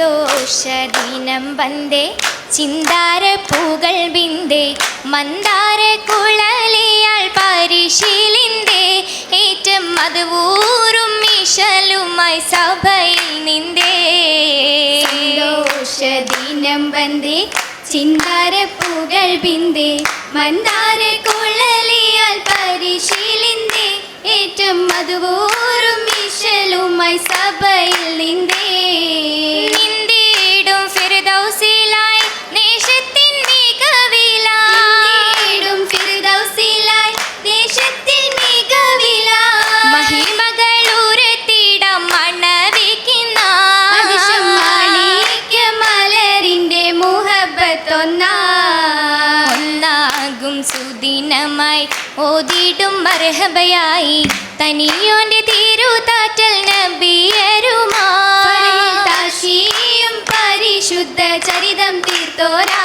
സന്തോഷദിനം വന്ദേ ചിന്താര പൂകൾ ബിന്ദേ മന്ദാര കുളലിയാൾ പരിശീലിന്തേ ഏറ്റം മതുവൂറും മീശലുമായി സഭയിൽ നിന്ദേ സന്തോഷദിനം വന്ദേ ചിന്താര പൂകൾ ബിന്ദേ മന്ദാര കുളലിയാൽ പരിശീലിന്തേ ഏറ്റം മതുവൂറും മീശലുമായി സഭയിൽ നിന്ദേ ഫിർദൗസിലായി നേശത്തിൻ മികവിലായി ും ഫിർദൗസിലായി ഒന്നാകും സുദിനമായി ഓതിടും മർഹബയായി. തനിയോന്റെ തിരുതാറ്റൽ നബിയരുമാ താശിയും പരിശുദ്ധ ചരിതം തീർത്തോരാ.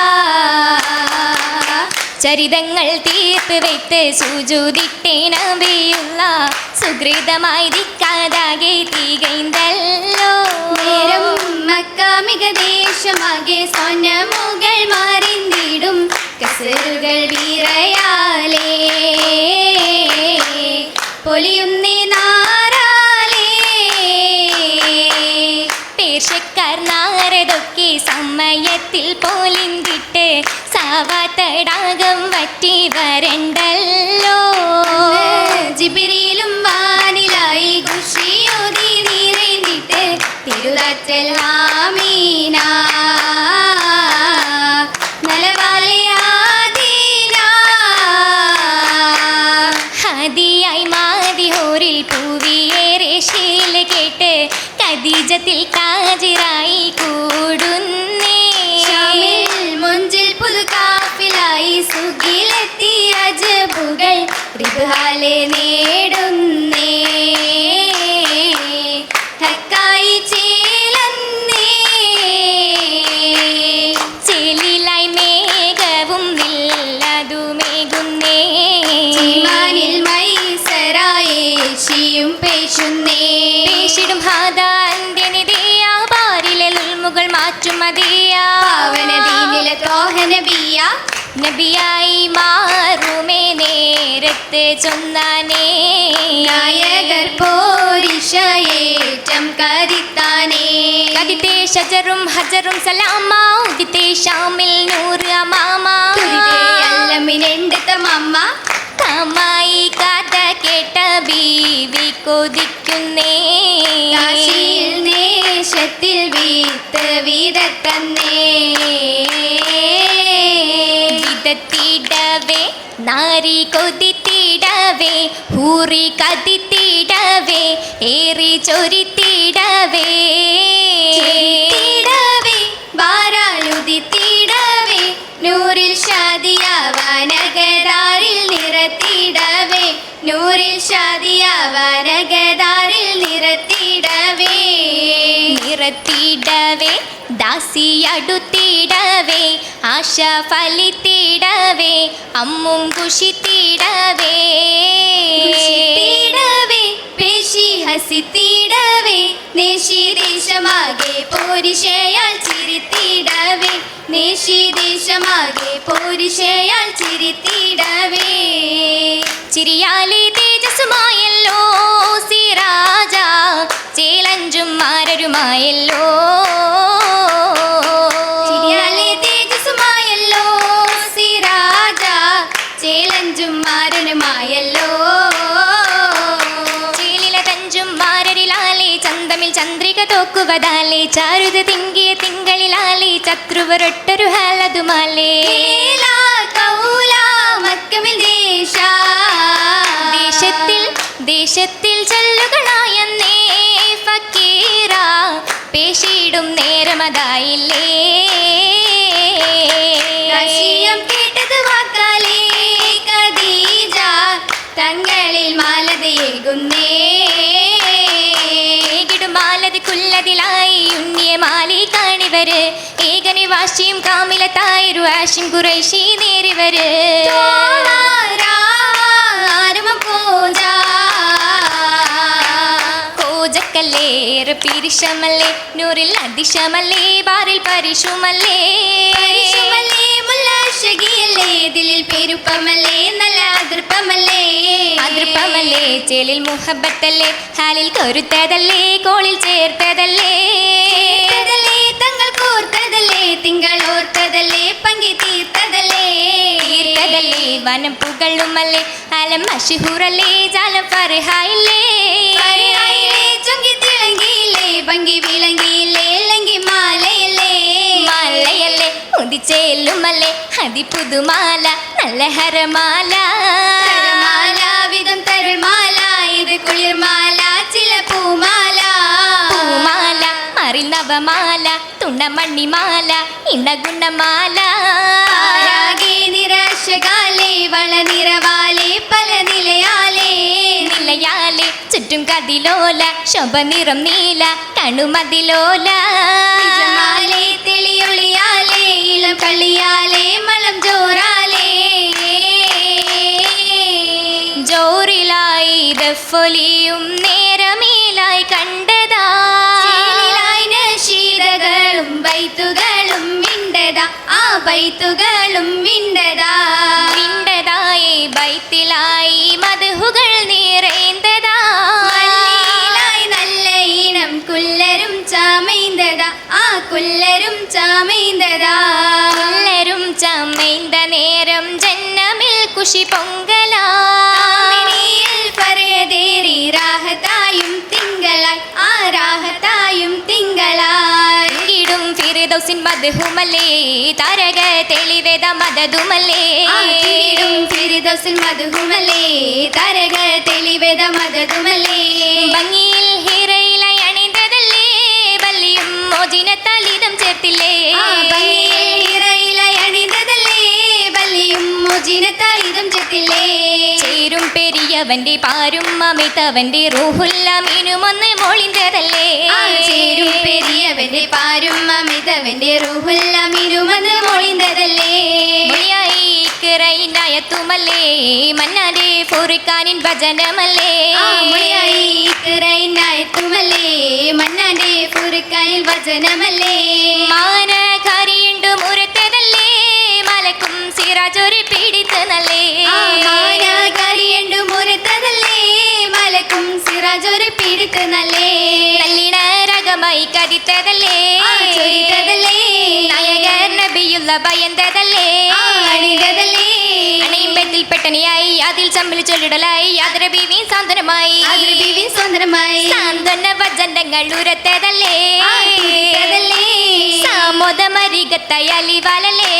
ചരിതങ്ങൾ തീർത്ത് വെത്ത് സുജുതിട്ടേ നബിയുള്ള സുഹൃതമായി ദിക്കാതാകെ തീകൈന്തല്ലോ നേരം മക്കാമിക ദേശമാകെ സ്വനമുകൾ മാറിന്തിടും. കസറുകൾ വീറയാലേ സമയത്തിൽ പോലിന്തിട്ട് സാവാത്തടാകം വറ്റി വരണ്ടല്ലോ. ജിബിരിയിലും വാനിലായി ഖുഷിയോതി നിറഞ്ഞിട്ട് തിരുതറ്റൽ ആമീന. നബിയായി മാറുമേ നേരത്തെ ചൊന്നാനേ. നായകർ പോരിഷയേറ്റം കരുത്താനേ കദിത്തെ ഷജറും ഹജറും സലാമാ ഉദിത്തെ ഷാമിൽ നൂറ് അമാമാ. അല്ലമിനെണ്ടത്തമ്മ തമായി കഥ കേട്ട ബീവി കൊതിക്കുന്നേ. വീത്ത് വീതത്തന്നേ വിതത്തിടവേ നാരി കൊതിത്തിടവേ ഹൂറി കതിത്തിടവേ ഏറി ചൊരിത്തിടവേ. തീടവേ ബാരാലുദിത്തിടവേ നൂറിൽ ഷാദിയാവാനകതാരിൽ നിറത്തിടവേ. നൂറിൽ ഷാദിയാവാനകതാരിൽ നിറത്തിടവേ നിറത്തിടവേ ദാസിയടുത്തിടവേ ആശ ഫലിത്തിടവേ അമ്മും കുഷിത്തിടവേ തീടവേ പേശി ഹസിത്തിടവേ നേശിദേശമാകെ പോരിഷയാൽ ചിരിത്തിടവേ നേശിദേശമാകെ പോരിഷയാൽ ചിരിത്തിടവേ. ചിരിയാലെ തേജസ്സുമായല്ലോ ചിരിയാലെ തേജസ്സുമായല്ലോ. സിരാജ ചേലഞ്ചും മാരനുമായല്ലോ ചന്തമിൽ ചന്ദ്രിക തോക്കുവതാലെ ചാരുത തിങ്കിയ തിങ്കളിലാലെ ചത്രുവരൊട്ടൊരു ഹാലതുമാലേ ദേശത്തിൽ ദേശത്തിൽ ചൊല്ലുകളായെന്നേ. ഫക്കീറ പേശിയിടും നേരമതായില്ലേ കശിയം കേട്ടത് വാക്കാലേ കദീജ തങ്ങളിൽ മാലതയേകുന്നേ കുല്ലതിലായി ഉണ്ണിയ മാലി കാണിവര് ഏകനിവാശിയും കാമിലത്തായൊരു ആശിം കുറേശി നേരിവര്. കോജക്ക പിരിശമല്ലേ നൂറിൽ അതിശമല്ലേ ബാറിൽ പരിശുമല്ലേ? പരിശുമല്ലേ? മുല്ലാശകിയല്ലേ ദിലിൽ പെരുപ്പമല്ലേ? നല്ല അതിർപ്പമല്ലേ അതൃപ്പമല്ലേ? ചേലിൽ മുഹബത്തല്ലേ? ഹാലിൽ കൊരുത്തതല്ലേ? കോളിൽ ചേർത്തതല്ലേ? തങ്ങൾ കോർത്തതല്ലേ? തിങ്കൾ ഓർത്തതല്ലേ? പങ്കി തീർത്തതല്ലേ? തീർത്തതല്ലേ? വനം പുകളുമല്ലേ അലം മഷഹൂറല്ലേ ജാലം ഫർഹായില്ലേ? ചൊങ്കി തിളങ്ങിയില്ലേ ഭംഗി വിളങ്ങിയില്ലേ ലങ്കി മാലയല്ലേ? മാലയല്ലേ? ഉദിച്ചേല്ലുമല്ലേ അതി പുതുമാല നല്ല ഹരമാല. തരമാല വിധം തരുമാല ഇത് കുളിർമാല ചില പൂമാല. പൂമാല മറിൽ നവമാല നിരാശകാലേ വളനിറവാലേ നിലയാലെ ചുറ്റും കതിലോല ശോഭ നിറം നീല കണുമതിലോല. തെളിയൊളിയാലേ ഇളം കളിയാലേ മലം ജോറാലേ ജോറിലായി ദഫൊലിയും നേരമേലായി കണ്ടതാ. ശീതകളും വൈത്തുകളും ബൈത്തുകളും മിണ്ടതാ ആ ബൈത്തുകളും മിണ്ടതാ വിണ്ടതായി ബൈത്തിലായി കുശി പൊങ്കലാ. പറയതേറി രാഹത്തായും തിങ്കളായി. ആ രാഹത്തായും തിങ്കളായി. ഇടും ഫിറിദൗസിൻ മധുഹുമല്ലേ. താരക തെളിവേദ മദതുമല്ലേ ആ തീടും ഫിരിദൗസിൽ തരക തെളിവേദ മധുമല്ലേ ഭംഗിയിൽ പെരിയവന്റെ പാരും അമിതവന്റെ റൂഹുല്ലാമീനുമൊന്ന് മോളിന്തതല്ലേ ചേരും പെരിയവന്റെ പാരും അമിതവന്റെ റൂഹുല്ലാമീനുമൊന്ന് മൊളിന്തതല്ലേ ഭജനമല്ലേ? മന്നാന്റെ മാനകാരിയുണ്ട് മുരത്തതല്ലേ? മലക്കും സിറാജൊരു ആ പെട്ടണിയായി അതിൽ ചമ്പലി ചൊല്ലിടലായി യാതൊരു ബീവി സാന്ത്വനമായി. അതിർബിവി സ്വന്തമായി സാന്ത്വന വജന്തങ്ങൾ ഉരത്തതല്ലേ? ആ തുരിത്തതല്ലേ സാമോദമരികത്തയാലി വലല്ലേ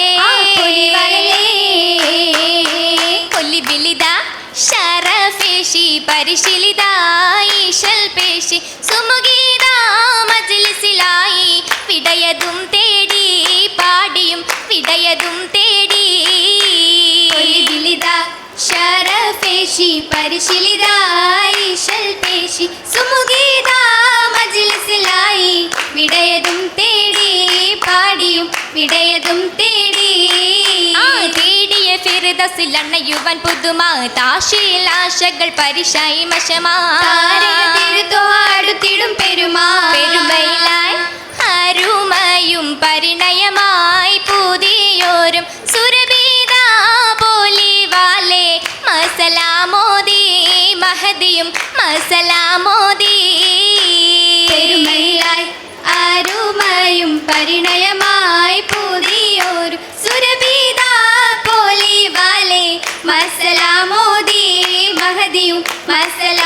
കൊല്ലി ബിലിത ശരഫേശി പരിശീലിത ഈശൽ പേശി സുമുഗീത പരിശിലിരായി ശൽപേശി സുമുഖീത മജ്ലിസിലായി. വിടയതും തേടി പാടിയും വിടയതും തേടി. തേടിയ ഫിർദസിൽ അണ്ണയുവൻ പുതുമ താശയിൽ പരിശായി മശമാടുത്തിടും പെരുമാ. പെരുമയിലായി അരുമയും പരിണയമായി പുതിയോരും സുരഭീത പോലി വാലേ മസലാ മഹദിയും മസലാമോദി. പെരുമയായി പരിണയമായി പുതിയൊരു സുരബീത പോലെ വാലേ. മസലാമോദി മഹദിയും മസല